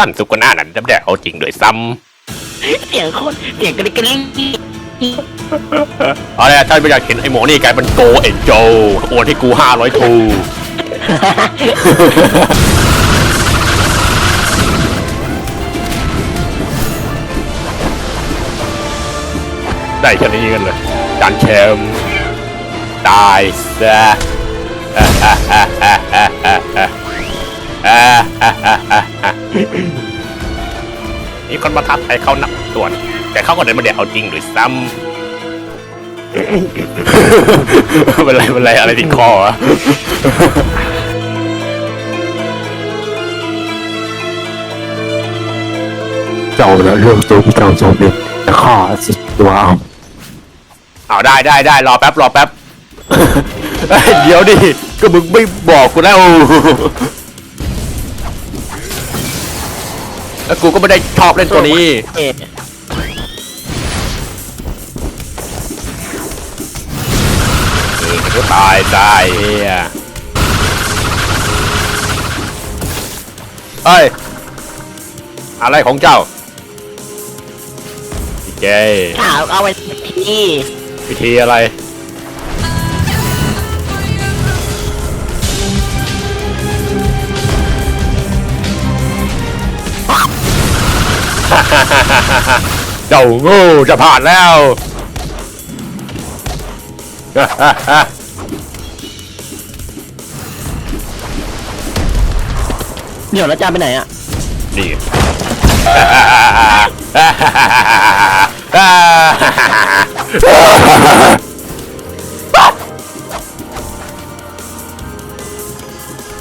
ตั้นสุกหน้านั้นจะแดกเอาจริงด้วยซ้เสียงโคตรเสียงกระดิกกระดิ่งำเอาละท่านไม่อยากเห็นไอ้หมอนี่กลายเป็นโกเอ็นโจโอนให้กูห้าร้อยทู ได้แค่นี้กันเลยจานแชมป์ตายซะ มีคนมาทักให้เขานับส่วน แต่เขาก็เดินมาเดี๋ยวเอาจริงหรือซ้ำ เป็นไรเป็นไรอะไรติดคออะเจ้าแล้วเรื่องตัวเจ้าโจมเป็นจะฆ่าสิตัวเอาเอาได้ได้ได้รอแป๊บรอแป๊บเอ้ยเดี๋ยวดิก็มึงไม่บอกกูแล้ว แล้วกูก็ไม่ได้ชอบเล่นตัวนี้ เอ๊ะเอก็ตายตายเฮียเฮ้ย อะไรของเจ้าพี่เจข่าเอาไว้ที่พิธีอะไร เจ้าโงูจะผ่านแล้ว เดี๋ยวแล้วจานไปไหนอะ นี่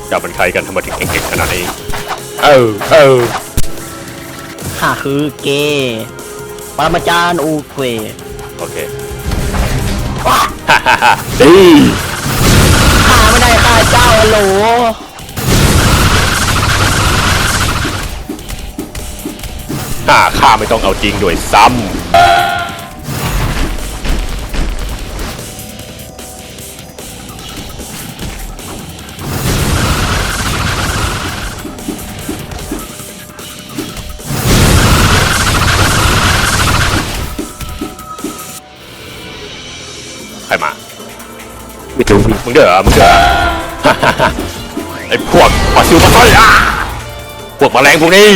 เจ้าเป็นใครกันทำไมถึงเก่งๆขนาดนี้ เออเออ ข้าคือเกย์ปรมาจารย์อูเควโอเคว้าดีข้าไม่ได้ข้าเจ้าฮัลโหลข้าข้าไม่ต้องเอาจริงด้วยซ้ำ ไม่รู้พี่มึงเด้อมึงเด้อ ไอ้พวกปลาซิวปลาสร้อยอะพวกแมลงพวกนี้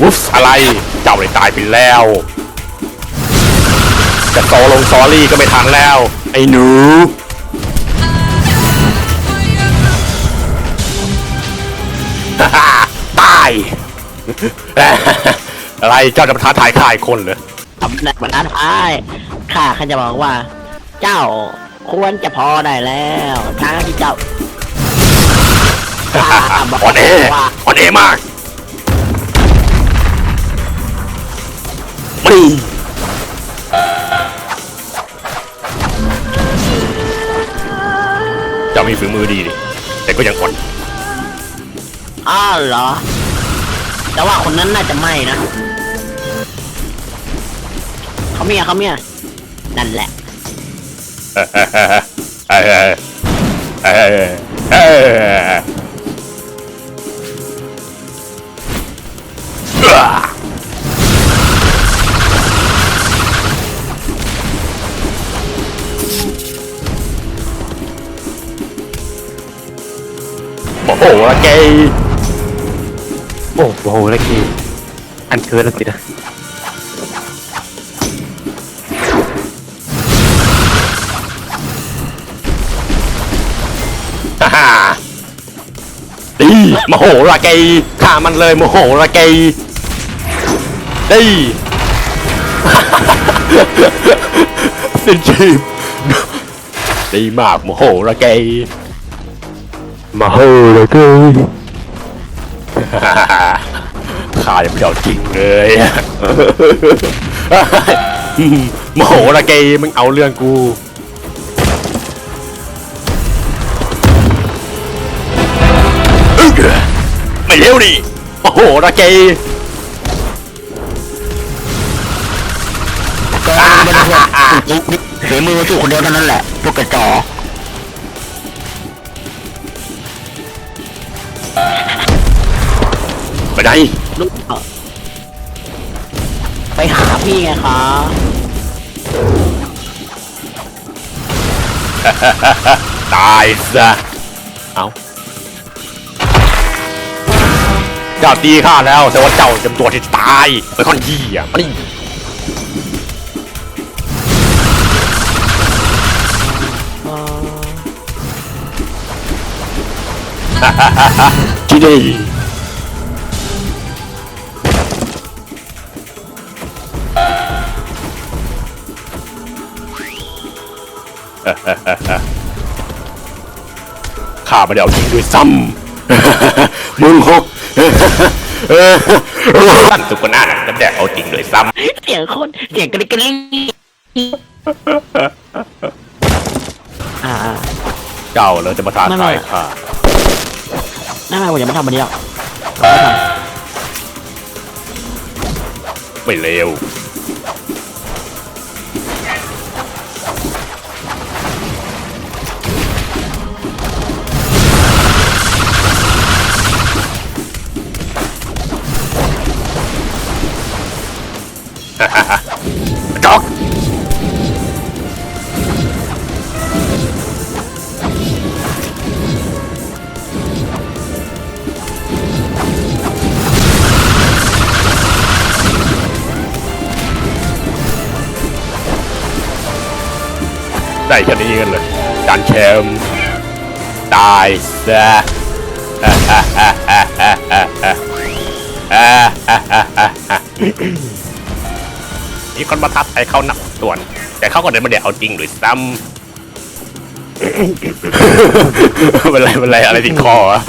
วุฟอะไร เจ้าเลยตายไปแล้ว จะโซลงซอรี่ก็ไม่ทันแล้ว ไอ้หนูตาย อะไรเจ้าจะมาท้าทายข่ายคนเหรอำหนักมาท้าทายข้าข้าจะบอกว่า เจ้าควรจะพอได้แล้วทั้งที่เจ้าข้าบอกอ่อนแอว่าอ่อนแอมากมาดิเจ้ามีฝีมือดีดิแต่ก็ยังอ่อนอ้าวเหรอ แต่ว่าคนนั้นน่าจะไม่นะ เขาเมียเขาเมียนั่นแหละโอ้โหละเกยโอ้โหล้วกี่อันเชิญแล้วสินะ โมโหละเกย์ฆ่ามันเลยโมโหละเกย์ดีสิ้นชีพดีมากโมโหละเกย์มาเฮ้อเลยเกยข้ายังไม่เอาจริงเลยโมโหละเกย์มึงเอาเรื่องกู เร็วดิโอ้โหระเจก็ไม่ได้ว่าเสีมือสู้คนเดียวเท่านั้นแหละพวกกระจอไปไหนลูกไปหาพี่ไงคะตายซะเอา เจ้าตีข้าแล้ว แต่ว่าเจ้าจำตัวที่ตายเป็นคนยี่อะมานี่ที่นี่ข้าไม่ได้เอาจริงด้วยซ้ำมึงหก ท่นสุกนาถจะได้เอาจริงเลยซ้เสียงคนเสียงกระดิกกระดิ่งอ่าำเจ้าเลยจะมาทาไม่ ทายไม่ข้าน่าไงผมยังไม่ทำมันนี้หรอกไม่เลว ได้แค่นี้กันเลยจานแชมตายซะมีคนมาทับไอเขาหนับส่วน แต่เขาก็เดินมาเดี๋ยวเอาจริงหรือซ้ำเป็นไรเป็นไรอะไรติดคอวะ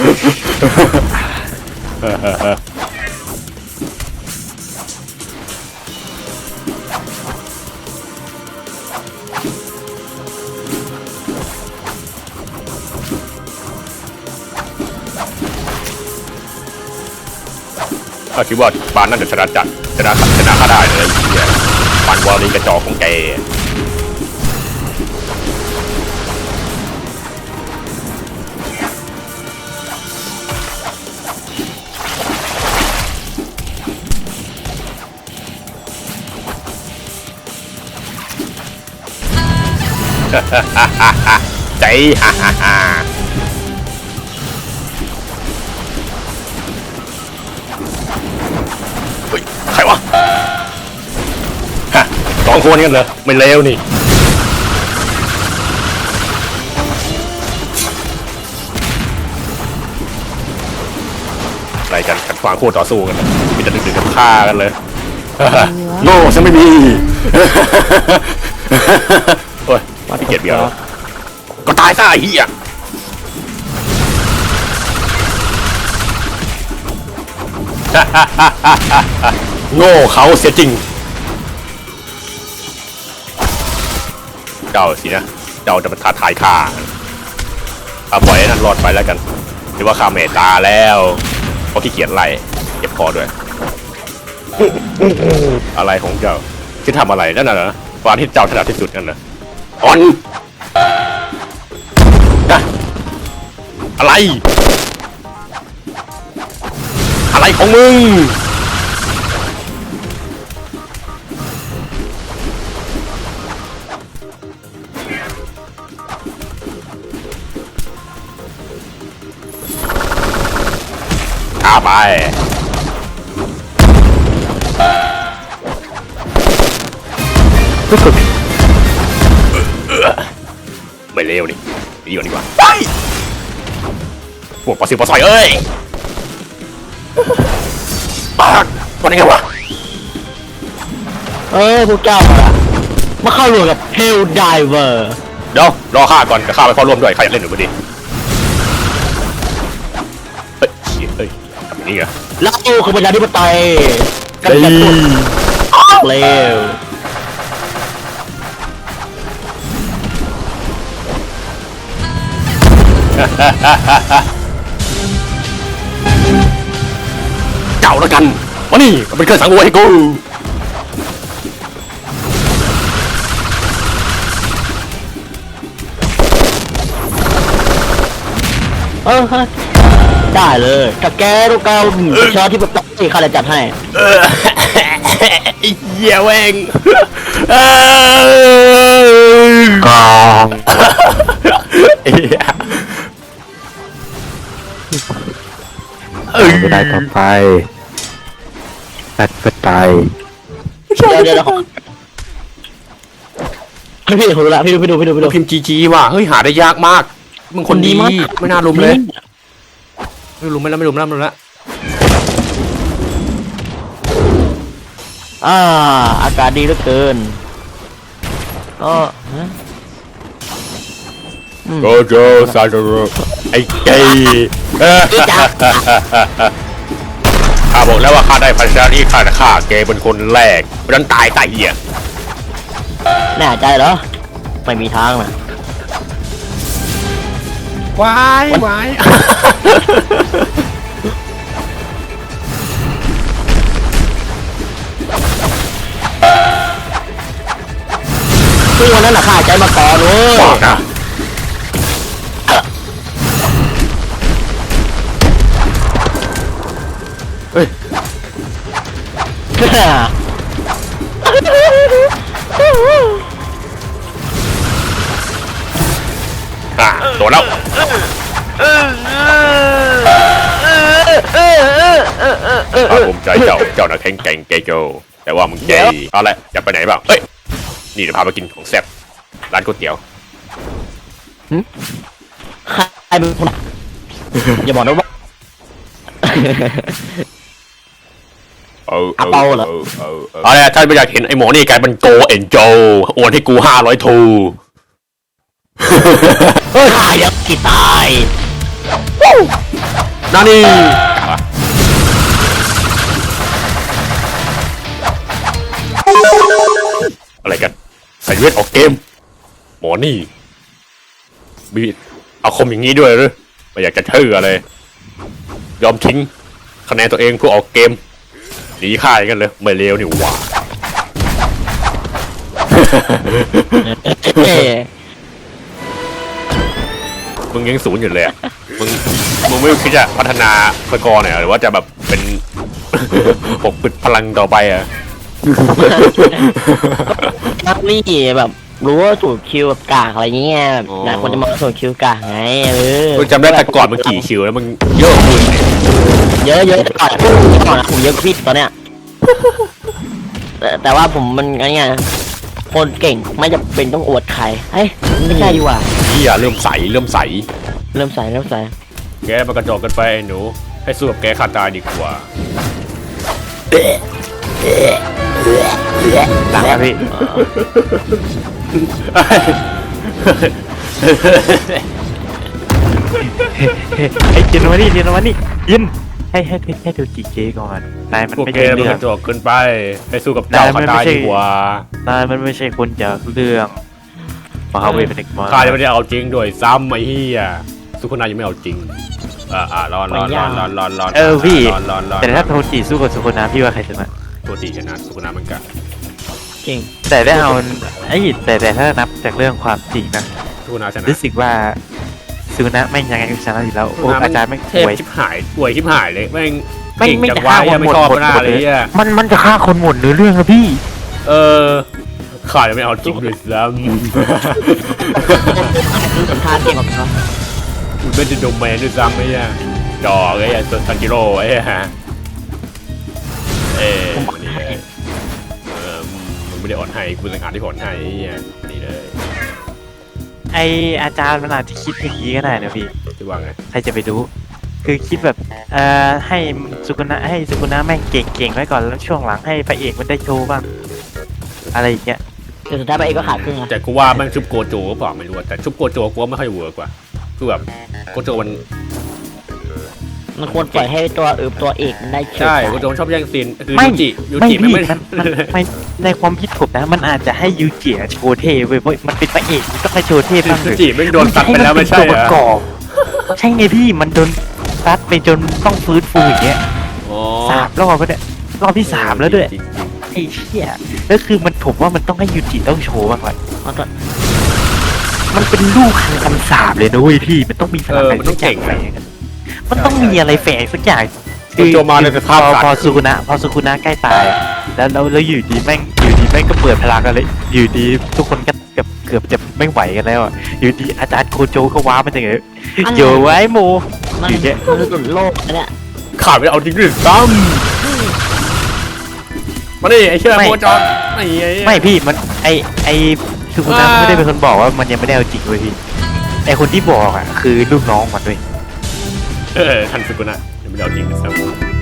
ถ้าคิดว่าปานนั่นจะชนะจัดชนะชนะข้าได้เลยเหี้ยปานวอลลีกระจอกของแกใจฮ่าฮ่าฮ่า องคนกันเหรอไม่เลวนี่อะไรกันขัดขวางคู่ต่อสู้กันเลยมีแต่ดึกๆกันฆ่ากันเลยโง่ฉันไม่มีโอ้ยพี่เกียรติเบียร์ก็ตายซะไอ้เหี้ยโง่เขาเสียจริง เจ้าสินะ เจ้าจะมาท้าทายข้าข้าปล่อยให้นั่นรอดไปแล้วกันหรือว่าข้าเมตตาแล้วเพราะขี้เกียจไล่เก็บคอด้วย อะไรของเจ้าที่ทำอะไรนั่นน่ะเหรอฟานที่เจ้าถนัดที่สุดนั่นน่ะอ่อนนะอะไร อะไรของมึง ไปไม่เลวนี่ดีกว่าดีกว่าไปพวกปลาซิวปลาซอยเอ้ยปากมันยังไงวะเออพวกเจ้าอะมาเข้ารวมกับเฮลไดเวอร์เดี๋ยวรอข้าก่อนกับข้าไปเข้าร่วมด้วยใครอยากเล่นหรือไม่ดี นี้เหรอเราคือประชาธิปไตยกำจัดพวกเลวเจ้าแล้วกันมานี่มันเป็นเครื่องสังเวยให้กูเออเฮ้ย ได้เลยถ้าแกรู้เกาประชาธิปไตยข้าจะจัดให้เออไอ้เหี้ยแวงเออกองไอ้เหี้ยเออไม่ได้ต่อไปแบตก็ตายเดี๋ยวเดี๋ยวเดี๋ยวพี่พี่ผมรู้ละพี่ดูพี่ดูพี่ดูพี่ดูพิมพ์จีจีว่ะเฮ้ยหาได้ยากมากมึงคนดีมากไม่น่าลุมเลย ไม่ลุมไม่แล้วไม่ลุมแล้วไม่ลุมแล้วอ่าอากาศดีเหลือเกินก็ฮะอืมโกโจซาโจโรไอ้เกย์เอออีจ๊ะข้าบอกแล้วว่าข้าได้พันธะที่ข้าจะฆ่าเกย์เป็นคนแรกเพราะฉะนั้นตายตายเหี้ยแน่ใจเหรอ ไม่มีทางนะ วายวายซึ่งวันนั้นน่ะข้าใจมาก่อนเว้ยบอกนะเฮ้ย อะโดนแล้วภาคภูมิใจเจ้าเจ้านักแข่งเก่งเกย์โจแต่ว่ามึงเกย์เอาละจะไปไหนบ้างเฮ้ยนี่เดี๋ยวพาไปกินของแซ่บร้านก๋วยเตี๋ยวใครเป็นคนอย่าบอกนะว่าเอออาเปาเหรอเออเออเออเอาละถ้าไม่อยากเห็นไอ้หมอนี่กลายเป็นโกเอ็นโจโอนให้กูห้าร้อยทู เฮ้ยข้ายังกี่ตายนั่นนี่อะไรกันใส่เวทออกเกม หมอนี่มีเอาคมอย่างนี้ด้วยหรือไม่อยากจะเชื่อเลย ยอมทิ้งคะแนนตัวเองเพื่อออกเกมหนีค่ายกันเลย ไม่เลวนี่หว่า ยังศูนย์อยู่เลยอะมึงมึงไม่คิดจะพัฒนาสกอร์หน่อยเหรอหรือว่าจะแบบเป็น ปกปิดพลังต่อไปอะนักนี่แบบรู้ว่าสูตรคิวแบบกากอะไรเงี้ยแบบอ๋อ หลายคนจะมาสูตรคิวกากไงเออมึงจำได้แต่ก่อนมึงกี่คิวแล้วมึงเยอะกว่ามึงเนี่ยเยอะเยอะก่อนก่อนนะผมเยอะกว่าพี่ตอนเนี้ยแต่แต่ว่าผมมันไงไง คนเก่งไม่จะเป็นต้องอวดใครเฮ้ยไม่ใช่ดีกว่านี่อะเริ่มใสเริ่มใส เริ่มใส่เริ่มใส่แกมันกระจอกกันไปไอ้หนู ให้สู้กับแกขาดตายดีกว่าต่างกันพี่ไอ้จินมานี่จินมานี่ยิน ให้ให้ให้ให้ดูจีเจก่อนนายมันพวกไม่แกใช่มันเรื่กอง ระจอกเกินไปให้สู้กับเจ้าขาดตายดีกว่า นายมันไม่ใช่คนจากเรื่องมหาเวทเป็นเด็กมาข้าจะไม่ได้เอาจริงด้วยซ้ำไอ้เหี้ยสุขุนายังไม่เอาจริง อ่าอ่าร้อนร้อนร้อนร้อนร้อนร้อนเออพี่ ร้อนร้อนร้อนแต่ถ้าโทจิสู้กับสุโคนาพี่ว่าใครชนะ ตัวตีชนะสุขุนาเหมือนกันจริงแต่ได้เอาไอ้แต่แต่ถ้านับจากเรื่องความจริงนะ สุขุนาชนะรู้สึกว่า สุนะไม่งยังไงก็ชนะอยู่แล้วโอ้อาจารย์ไม่เทป่พวยชิบหายป่วยชิบหายเลยแม่งไม่เก่งไม่จัจะงวะฆ่าคเหี้ยนไม่หมดชอบหมดหน้าหมดเลยเลยเหี้ยมันมันจะฆ่าคนหมดเนื้อเรื่องอะพี่ เออข้าจะไม่เอาจริงด้วยซ้ผมทานเก่งกว่าเขาำกูเป็นจะดมแมนด้วยซ้ำไอ้เหี้ยดอกไอ้เหี้ยซันจิโร่ไอ้เหี้ยเอ้ยนี่เลยเออมึงไม่ได้อ่อนให้กูสังหารที่ผ่อนให้ไอ้เหี้ยนี่เลย ไออาจารย์มันอาจจะคิดอย่างนี้ก็ได้นะพี่ที่ว่าไงใครจะไปรู้ คือคิดแบบเอ่อให้สุกุนะให้สุกุนะแม่งเก่งๆไว้ก่อนแล้วช่วงหลังให้พระเอกมันได้โชว์บ้าง อะไรอย่างเงี้ยแต่สุดท้ายไปเองก็ขาดครึ่งอะแต่กูว่าแมันชุบโกโจก็เปล่าไม่รู้อะแต่ชุบโกโจกูว่าไม่ค่อยเวิร์กว่ะคือแบบโกโจมัน มันควรปล่อยให้ตัวเอิบตัวเอกมันได้เชื่อใช่ใจโกโจมันชอบแย่งซีนคือไม่ยูจิยูไม่จิมันพี่ไม่มันมันไม่ในความคิดผมนะ มันอาจจะให้ยูเจียโชว์เท่เว้ยเพราะมันเป็นพระเอกมันต้องให้โชว์เท่บ้างยูเลยจิไม่งโดนตัดไปแล้วไม่ใช่เหรนอเป็นตัวประกอบใช่ไงพี่มันโดนซัดไปจนต้องฟื้นฟูอย่างเงี้ยอ๋อสามรอบแล้วเนี่ยรอบที่สามแล้วด้วยจริงไอ้เชี่ยแล้วคือมันผมว่ามันต้องให้ยูจิต้องโชว์บ้างเลยเอาตัวมันเป็นลูกคันคำสาบเลยนะเว้ยพี่มันต้องมีพลังเอออะไรมันต้องเก่งสันะย่ากัน มันต้องมีอะไรแฝงสักอย่างโจมาในสภาพพอสัตว์พอสุกุนะพอสุกุนะใกล้ตายอะแล้วแล้วแล้วอยู่ดีแม่งอยู่ดีแม่งก็เปิดพลังกันเลยอยู่ดีทุกคนก็เกือบเกือบจะไม่ไหวกันแล้วอะอยู่ดีอาจารย์โคโจก็ว้ามันอย่างเงี้ยโยไว้โมมันอยู่เนี่ยมันหลุดโลกนะเนี่ยขาดไม่เอาจริงด้วยซ้ำมาดิไอ้เชื่อโมจอนไม่ไอ้ไม่พี่มันไอไอสุกุนะอ่า ไม่ได้เป็นคนบอกว่ามันยังไม่ได้เอาจริงเว้ยพี่ไอคนที่บอกอะคือลูกน้องมันด้วย เออทันสุกุนะเดี๋ยวได้เอาจริงด้วยซ้ำ